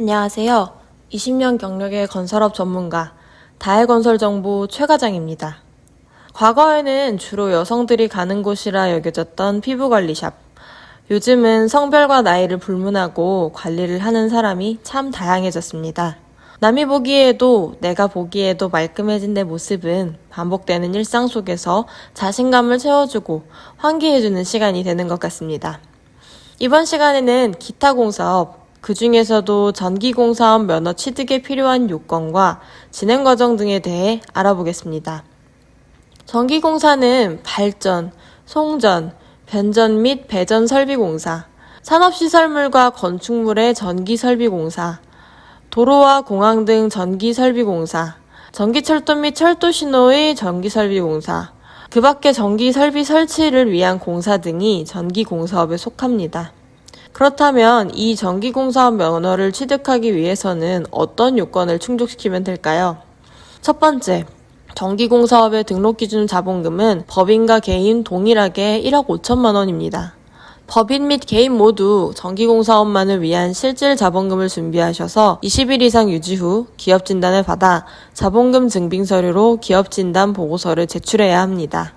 안녕하세요. 20년 경력의 건설업 전문가 다해건설정보 최 과장입니다. 과거에는 주로 여성들이 가는 곳이라 여겨졌던 피부관리샵. 요즘은 성별과 나이를 불문하고 관리를 하는 사람이 참 다양해졌습니다. 남이 보기에도 내가 보기에도 말끔해진 내 모습은 반복되는 일상 속에서 자신감을 채워주고 환기해주는 시간이 되는 것 같습니다. 이번 시간에는 기타 공사업, 그 중에서도 전기공사업 면허 취득에 필요한 요건과 진행 과정 등에 대해 알아보겠습니다. 전기공사는 발전, 송전, 변전 및 배전 설비 공사, 산업시설물과 건축물의 전기 설비 공사, 도로와 공항 등 전기 설비 공사, 전기철도 및 철도 신호의 전기 설비 공사, 그 밖에 전기 설비 설치를 위한 공사 등이 전기 공사업에 속합니다. 그렇다면 이 전기공사업 면허를 취득하기 위해서는 어떤 요건을 충족시키면 될까요? 첫 번째, 전기공사업의 등록 기준 자본금은 법인과 개인 동일하게 1억 5천만 원입니다. 법인 및 개인 모두 전기공사업만을 위한 실질 자본금을 준비하셔서 20일 이상 유지 후 기업 진단을 받아 자본금 증빙 서류로 기업 진단 보고서를 제출해야 합니다.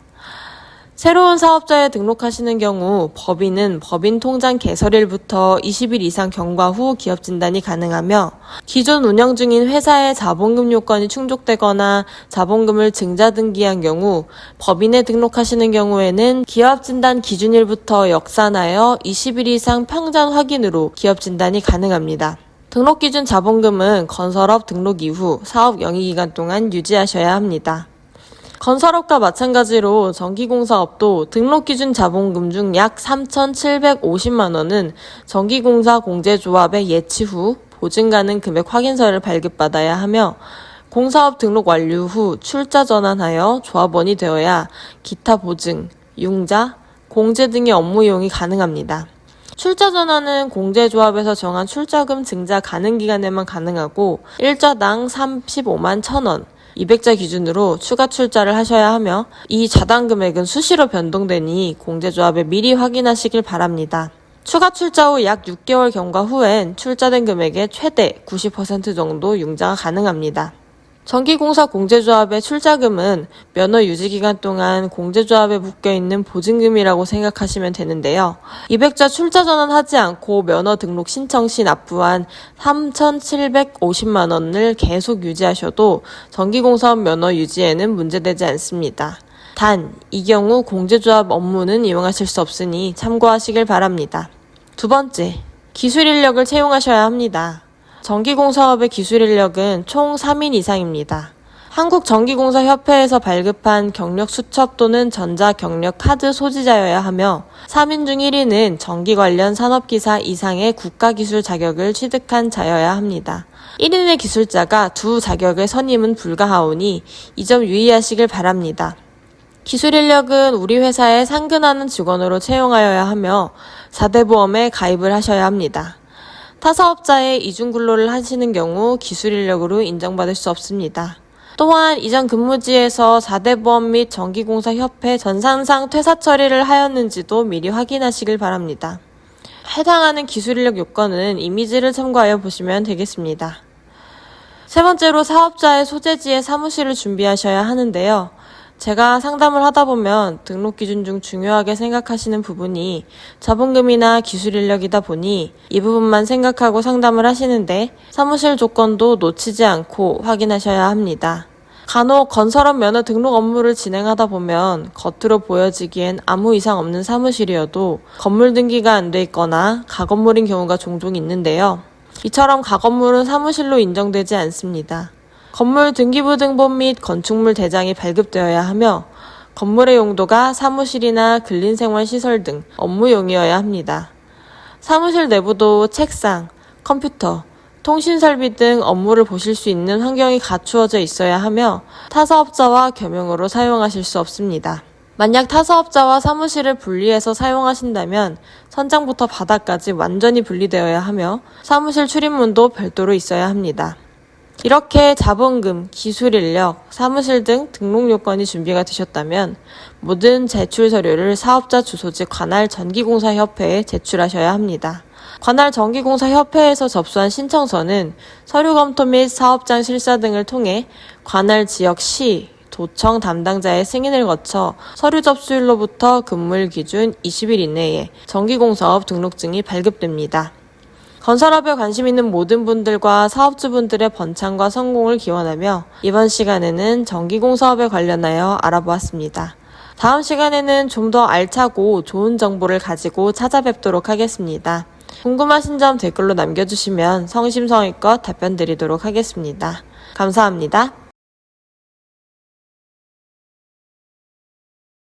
새로운 사업자에 등록하시는 경우 법인은 법인 통장 개설일부터 20일 이상 경과 후 기업 진단이 가능하며 기존 운영 중인 회사의 자본금 요건이 충족되거나 자본금을 증자 등기한 경우 법인에 등록하시는 경우에는 기업 진단 기준일부터 역산하여 20일 이상 평전 확인으로 기업 진단이 가능합니다. 등록 기준 자본금은 건설업 등록 이후 사업 영위 기간 동안 유지하셔야 합니다. 건설업과 마찬가지로 전기공사업도 등록 기준 자본금 중 약 3,750만 원은 전기공사 공제조합의 예치 후 보증 가능 금액 확인서를 발급받아야 하며 공사업 등록 완료 후 출자 전환하여 조합원이 되어야 기타 보증, 융자, 공제 등의 업무 이용이 가능합니다. 출자 전환은 공제조합에서 정한 출자금 증자 가능 기간에만 가능하고 일자당 35만 1,000원, 200자 기준으로 추가 출자를 하셔야 하며 이 자당 금액은 수시로 변동되니 공제조합에 미리 확인하시길 바랍니다. 추가 출자 후 약 6개월 경과 후엔 출자된 금액의 최대 90% 정도 융자가 가능합니다. 전기공사 공제조합의 출자금은 면허 유지 기간 동안 공제조합에 묶여 있는 보증금이라고 생각하시면 되는데요. 200자 출자 전환하지 않고 면허 등록 신청 시 납부한 3,750만 원을 계속 유지하셔도 전기공사업 면허 유지에는 문제되지 않습니다. 단, 이 경우 공제조합 업무는 이용하실 수 없으니 참고하시길 바랍니다. 두 번째, 기술 인력을 채용하셔야 합니다. 전기공사업의 기술 인력은 총 3인 이상입니다. 한국전기공사협회에서 발급한 경력 수첩 또는 전자 경력 카드 소지자여야 하며 3인 중 1인은 전기 관련 산업기사 이상의 국가기술 자격을 취득한 자여야 합니다. 1인의 기술자가 두 자격의 선임은 불가하오니 이 점 유의하시길 바랍니다. 기술 인력은 우리 회사에 상근하는 직원으로 채용하여야 하며 4대 보험에 가입을 하셔야 합니다. 타사업자의 이중 근로를 하시는 경우 기술 인력으로 인정받을 수 없습니다. 또한 이전 근무지에서 4대 보험 및 전기공사 협회 전산상 퇴사 처리를 하였는지도 미리 확인하시길 바랍니다. 해당하는 기술 인력 요건은 이미지를 참고하여 보시면 되겠습니다. 세 번째로 사업자의 소재지에 사무실을 준비하셔야 하는데요. 제가 상담을 하다 보면 등록 기준 중 중요하게 생각하시는 부분이 자본금이나 기술 인력이다 보니 이 부분만 생각하고 상담을 하시는데 사무실 조건도 놓치지 않고 확인하셔야 합니다. 간혹 건설업 면허 등록 업무를 진행하다 보면 겉으로 보여지기엔 아무 이상 없는 사무실이어도 건물 등기가 안 돼 있거나 가건물인 경우가 종종 있는데요. 이처럼 가건물은 사무실로 인정되지 않습니다. 건물 등기부등본 및 건축물 대장이 발급되어야 하며 건물의 용도가 사무실이나 근린생활시설 등 업무용이어야 합니다. 사무실 내부도 책상, 컴퓨터, 통신설비 등 업무를 보실 수 있는 환경이 갖추어져 있어야 하며 타사업자와 겸용으로 사용하실 수 없습니다. 만약 타사업자와 사무실을 분리해서 사용하신다면 천장부터 바닥까지 완전히 분리되어야 하며 사무실 출입문도 별도로 있어야 합니다. 이렇게 자본금, 기술 인력, 사무실 등 등록 요건이 준비가 되셨다면 모든 제출 서류를 사업자 주소지 관할 전기공사협회에 제출하셔야 합니다. 관할 전기공사협회에서 접수한 신청서는 서류 검토 및 사업장 실사 등을 통해 관할 지역 시, 도청 담당자의 승인을 거쳐 서류 접수일로부터 근무일 기준 20일 이내에 전기공사업 등록증이 발급됩니다. 건설업에 관심 있는 모든 분들과 사업주분들의 번창과 성공을 기원하며 이번 시간에는 전기공사업에 관련하여 알아보았습니다. 다음 시간에는 좀 더 알차고 좋은 정보를 가지고 찾아뵙도록 하겠습니다. 궁금하신 점 댓글로 남겨주시면 성심성의껏 답변 드리도록 하겠습니다. 감사합니다.